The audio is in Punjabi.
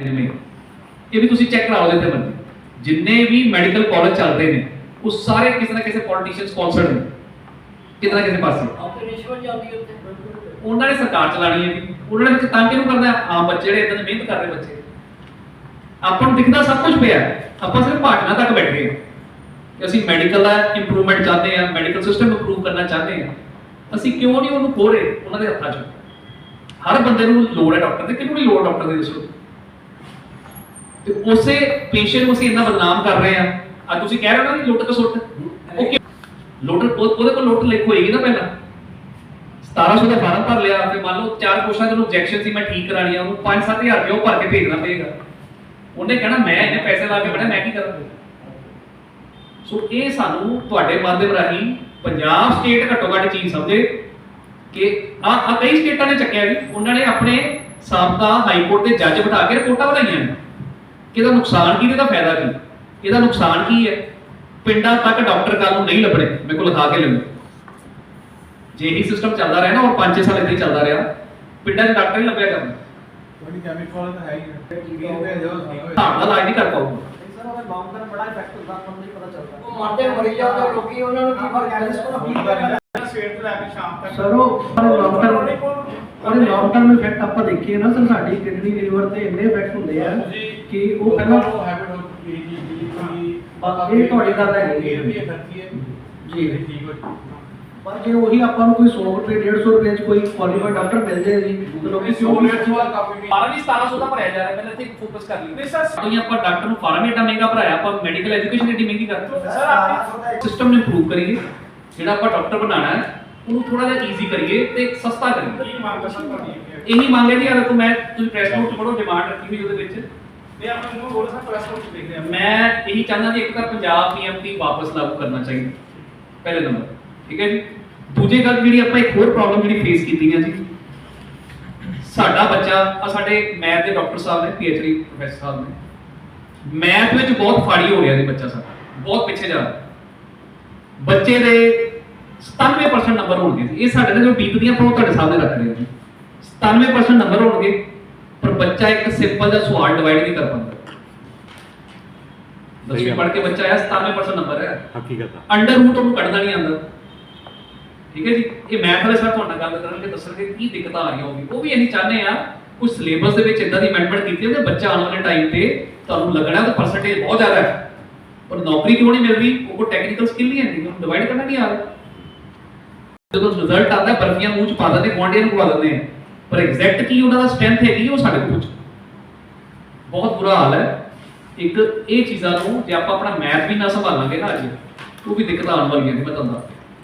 ਇਹ ਵੀ ਤੁਸੀਂ ਚੈੱਕ ਕਰਾਓ ਤੇ ਬੰਦੇ ਜਿੰਨੇ ਵੀ ਮੈਡੀਕਲ ਕਾਲਜ ਚੱਲਦੇ ਨੇ ਉਹ ਸਾਰੇ ਕਿਸੇ ਨਾ ਕਿਸੇ ਪੋਲੀਟੀਸ਼ੀਅਨ ਸਪਾਂਸਰਡ ਨੇ। ਕਿਤੇ ਨਾ ਕਿਸੇ ਪਾਸੇ। ਉਹਨਾਂ ਨੇ ਸਰਕਾਰ ਚਲਾਣੀ ਹੈ ਉਹਨਾਂ ਨੇ ਤਾਂ ਕਿਹਨੂੰ ਕਰਨਾ? ਹੈ? ਆਮ ਬੱਚੇ ਜਿਹੜੇ ਇਦਾਂ ਮਿਹਨਤ ਕਰ ਰਹੇ ਬੱਚੇ। ਆਪਾਂ ਨੂੰ ਦਿਖਦਾ ਸਭ ਕੁਝ ਪਿਆ। ਆਪਾਂ ਸਿਰਫ ਭਾਟਨਾ ਤੱਕ ਬੈਠੇ ਹਾਂ। ਕਿ ਅਸੀਂ ਮੈਡੀਕਲ ਦਾ ਇੰਪਰੂਵਮੈਂਟ ਚਾਹੁੰਦੇ ਹਾਂ ਮੈਡੀਕਲ ਸਿਸਟਮ ਇੰਪਰੂਵ ਕਰਨਾ ਚਾਹੁੰਦੇ ਹਾਂ। ਅਸੀਂ ਕਿਉਂ ਨਹੀਂ ਉਹਨੂੰ ਖੋ ਰਹੇ? ਉਹਨਾਂ ਦੇ ਹੱਥਾਂ 'ਚ। ਹਰ ਬੰਦੇ ਨੂੰ ਲੋੜ ਹੈ ਡਾਕਟਰ ਦੀ। ਕਿਹਨੂੰ ਨਹੀਂ ਲੋੜ ਡਾਕਟਰ ਦੀ ਦੱਸੋ? ਤੇ ਉਸੇ ਪੇਸ਼ੈਂਟ ਨੂੰ ਅਸੀਂ ਇੰਨਾ ਬਦਨਾਮ ਕਰ ਰਹੇ ਹਾਂ। ਆ ਤੁਸੀਂ ਕਹਿ ਰਹੇ ਹੋ ਨਾ ਲੁੱਟ ਕੇ ਸੁੱਟ। ਓਕੇ ਲੁੱਟ ਉਹਦੇ ਕੋਲ ਲੁੱਟ ਲਿਖ ਹੋਏਗੀ ਨਾ ਪਹਿਲਾਂ। 1700 ਦਾ ਫਾਰਮ ਭਰ ਲਿਆ, ਤੇ ਮੰਨ ਲਓ ਚਾਰ ਕੁਸ਼ਾਂ ਨੂੰ ਆਬਜੈਕਸ਼ਨ ਸੀ, ਮੈਂ ਠੀਕ ਕਰਾਣੀ ਆ ਉਹਨੂੰ 5-7000 ਰੁਪਏ ਉਹ ਭਰ ਕੇ ਭੇਜਣਾ ਪਏਗਾ। ਉਹਨੇ ਕਹਿਣਾ, ਮੈਂ ਇਹਨੇ ਪੈਸੇ ਲਾ ਕੇ ਬਣਾ ਮੈਂ ਕੀ ਕਰਾਂ? ਸੋ ਇਹ ਸਾਨੂੰ ਤੁਹਾਡੇ ਮਾਧਿਅਮ ਰਾਹੀਂ ਪੰਜਾਬ ਸਟੇਟ ਘੱਟੋ ਘੱਟ ਚੀਜ਼ ਸਮਝੇ ਕਿ ਆ ਆ ਕਈ ਸਟੇਟਾਂ ਨੇ ਚੱਕਿਆ ਜੀ। ਉਹਨਾਂ ਨੇ ਆਪਣੇ ਸਾਬਕਾ ਹਾਈ ਕੋਰਟ ਦੇ ਜੱਜ ਬਿਠਾ ਕੇ ਰਿਪੋਰਟਾਂ ਬਣਾਈਆਂ ਨੇ। ਇਹਦਾ ਨੁਕਸਾਨ ਕੀ ਤੇ ਇਹਦਾ ਫਾਇਦਾ ਕੀ? ਇਹਦਾ ਨੁਕਸਾਨ ਕੀ ਹੈ? ਪਿੰਡਾਂ ਤੱਕ ਡਾਕਟਰ ਕੱਲ ਨੂੰ ਨਹੀਂ ਲੱਭਣੇ? ਮੇਰੇ ਕੋਲ ਲਿਖਾ ਕੇ ਲਿਓ ਜੇ ਇਹੀ ਸਿਸਟਮ ਚੱਲਦਾ ਰਿਹਾ ਨਾ ਔਰ 5-6 ਸਾਲ ਇਦਾਂ ਹੀ ਚੱਲਦਾ ਰਿਹਾ ਪਿੰਡਾਂ 'ਚ ਡਾਕਟਰ ਨਹੀਂ ਲੱਭਿਆ ਕਰਨਾ। ਤੁਹਾਡੀ ਕੈਮੀਕਲ ਤਾਂ ਹੈ ਹੀ ਹੈ। 20 ਰੁਪਏ ਦਿਓ ਠੀਕ ਹੋਏ ਹਿਸਾਬ ਨਾਲ ਇਲਾਜ ਨਹੀਂ ਕਰ ਉਹ ਮਰਦੇ ਮਰੀ ਜਾਂਦੇ ਲੋਕੀ ਉਹਨਾਂ ਨੂੰ ਕੀ ਫ਼ਰਕ ਹੈ ਇਸ ਕੋਲ ਸਵੇਰ ਤੋਂ ਲੈ ਕੇ ਸ਼ਾਮ ਤੱਕ ਸਰ ਉਹ ਲੌਂਗ ਟਰਮ ਉਹਦੇ ਲੌਂਗ ਟਰਮ ਇਫੈਕਟ ਆਪਾਂ ਦੇਖੀਏ ਨਾ ਸਰ ਸਾਡੀ ਕਿਡਨੀ ਲੀਵਰ ਤੇ ਇੰਨੇ ਇਫੈਕਟ ਹੁੰਦੇ ਆ। ਕਿ ਉਹ ਪਹਿਲਾਂ ਹੈਬਿਟ ਹੋ ਚੁੱਕੀ ਹੈ ਜੀ ਜੀ ਕੋਈ ਬਸ ਇਹ ਤੁਹਾਡੀ ਗੱਲ ਹੈ। ਇਹ ਵੀ ਖਰਚੀ ਹੈ। ਜੀ। ਠੀਕ ਹੋ ਚੁੱਕੀ ਪਰ ਜੇ ਉਹੀ ਆਪਾਂ ਨੂੰ ਕੋਈ 100 ਰੁਪਏ 150 ਰੁਪਏ ਚ ਕੋਈ ਕੁਆਲੀਫਾਈਡ ਡਾਕਟਰ ਮਿਲ ਜਾਏ ਜੀ ਤਾਂ ਲੋਕੀ ਕਿਉਂ ਨਹੀਂ ਫਾਰਮ ਵੀ 1700 ਦਾ ਭਰਿਆ ਜਾ ਰਿਹਾ ਪਹਿਲਾਂ ਇੱਥੇ ਫੋਕਸ ਕਰ ਲਈ ਨਹੀਂ ਸਰ ਅਸੀਂ ਆਪਾਂ ਡਾਕਟਰ ਨੂੰ ਫਾਰਮ ਏਡਾ ਮਹਿੰਗਾ ਭਰਾਇਆ ਆਪਾਂ ਮੈਡੀਕਲ ਐਜੂਕੇਸ਼ਨ ਏਡੀ ਮਹਿੰਗੀ ਕਰਤੀ ਸਰ ਆਪਣੀ ਸਿਸਟਮ ਨੂੰ ਇੰਪਰੂਵ ਕਰੀਏ ਜਿਹੜਾ ਆਪਾਂ ਡਾਕਟਰ ਬਣਾਉਣਾ ਹੈ ਉਹਨੂੰ ਥੋੜਾ ਜਿਹਾ ਈਜ਼ੀ ਕਰੀਏ ਤੇ ਸਸਤਾ ਕਰੀਏ। ਕੀ ਇਹੀ ਮੰਗ ਹੈ ਜੀ ਅਗਰ ਮੈਂ ਤੁਸੀਂ ਪ੍ਰੈਸ ਨੋਟ ਪੜੋ ਡਿਮਾਂਡ ਰੱਖੀ ਹੋਈ ਉਹਦੇ ਵਿੱਚ। ਇਹ ਆਪਾਂ ਨੂੰ ਹੋਰ ਸਰ ਪ੍ਰੈਸ ਕੋਲ ਦੇਖਦੇ ਆ ਮੈਂ ਇਹੀ ਚਾਹੁੰਦਾ ਜੀ ਇੱਕ ਤਾਂ ਪੰਜਾਬ ਪੀਐਮਟੀ ਵਾਪਸ ਲਾਗੂ ਕਰਨਾ ਚਾਹੀਦਾ। ਪਹਿਲੇ ਨੰਬਰ। ਠੀਕ ਹੈ ਜੀ? ਦੂਜੀ ਗੱਲ ਜਿਹੜੀ ਆਪਾਂ ਇੱਕ ਹੋਰ ਪ੍ਰੋਬਲਮ ਜਿਹੜੀ ਫੇਸ ਕੀਤੀ ਹੈ ਜੀ। ਸਾਡਾ ਬੱਚਾ ਆ ਸਾਡੇ ਮੈਥ ਦੇ ਡਾਕਟਰ ਸਾਹਿਬ ਨੇ ਪੀਐਚਡੀ ਪ੍ਰੋਫੈਸਰ ਸਾਹਿਬ ਨੇ। ਮੈਥ ਵਿੱਚ ਬਹੁਤ ਫਾੜੀ ਹੋ ਰਿਹਾ ਜੀ ਬੱਚਾ ਸਾਡਾ। ਬਹੁਤ ਪਿੱਛੇ ਜਾ ਬੱਚੇ ਦੇ 97% ਨੰਬਰ ਹੋਣਗੇ ਇਹ ਸਾਡੇ ਨਾਲ ਜੋ ਬੀਤਦੀਆਂ ਆਪਾਂ ਉਹ ਤੁਹਾਡੇ ਸਾਹਮਣੇ ਰੱਖ ਰਹੇ ਜੀ। 97% ਨੰਬਰ ਹੋਣਗੇ। ਪਰ ਬੱਚਾ ਇੱਕ ਸਿੰਪਲ ਜਿਹਾ ਸਵਾਲ ਡਿਵਾਈਡ ਨਹੀਂ ਕਰ ਪਾਉਂਦਾ। ਦਸਵੀਂ ਪੜ੍ਹ ਕੇ ਬੱਚਾ ਆਇਆ 97% ਨੰਬਰ ਹੈ। ਹਕੀਕਤ ਅੰਡਰ ਰੂਟ ਉਹਨੂੰ ਕੱਢਣਾ ਨਹੀਂ ਆਉਂਦਾ। ਠੀਕ ਹੈ ਜੀ? ਇਹ ਮੈਥ ਵਾਲੇ ਸਰ ਤੁਹਾਡੇ ਗੱਲ ਕਰਨਗੇ ਦੱਸਣਗੇ ਕੀ ਦਿੱਕਤਾਂ ਆ ਰਹੀਆਂ ਹੋਗੀ ਉਹ ਵੀ ਅਸੀਂ ਚਾਹੁੰਦੇ ਆ ਕੁਝ ਸਿਲੇਬਸ ਦੇ ਵਿੱਚ ਇਦਾਂ ਦੀ ਅਮੈਂਡਮੈਂਟ ਕੀਤੀ ਹੈ ਕਿ ਬੱਚਾ ਆਉਣ ਵਾਲੇ ਟਾਈਮ ਤੇ ਤੁਹਾਨੂੰ ਲੱਗਣਾ ਤਾਂ ਪਰਸੈਂਟੇਜ ਬਹੁਤ ਜ਼ਿਆਦਾ ਹੈ। ਪਰ ਨੌਕਰੀ ਕਿਉਂ ਨਹੀਂ ਮਿਲ ਰਹੀ? ਉਹ ਕੋ ਟੈਕਨੀਕਲ ਸਕਿੱਲ ਨਹੀਂ ਹੈ ਉਹਨੂੰ ਡਿਵਾਈਡ ਕਰਨਾ ਨਹੀਂ ਆ? ਰਿਹਾ ਜਦੋਂ ਰਿਜ਼ਲਟ ਆਉਂਦਾ ਬਰਫੀਆਂ ਮੂੰਹ ਚ ਪਾ ਦਿੰਦੇ ਗੁਆਂਢੀਆਂ ਨੂੰ ਖਵਾ ਦਿੰਦੇ ਆ। ਪਰ ਐਗਜ਼ੈਕਟ ਕੀ ਉਹਨਾਂ ਦਾ ਸਟਰੈਂਥ ਹੈਗੀ ਉਹ ਸਾਡੇ ਕੋਲ ਬਹੁਤ ਬੁਰਾ ਹਾਲ ਹੈ। ਇੱਕ ਇਹ ਚੀਜ਼ਾਂ ਨੂੰ ਜੇ ਆਪਾਂ ਆਪਣਾ ਮੈਥ ਵੀ ਨਾ ਸੰਭਾਲਾਂਗੇ ਨਾ ਅੱਜ, ਉਹ ਵੀ ਦਿੱਕਤਾਂ ਆਉਣ ਵਾਲੀਆਂ ਨੇ, ਮੈਂ ਤੁਹਾਨੂੰ ਦੱਸਦਾ।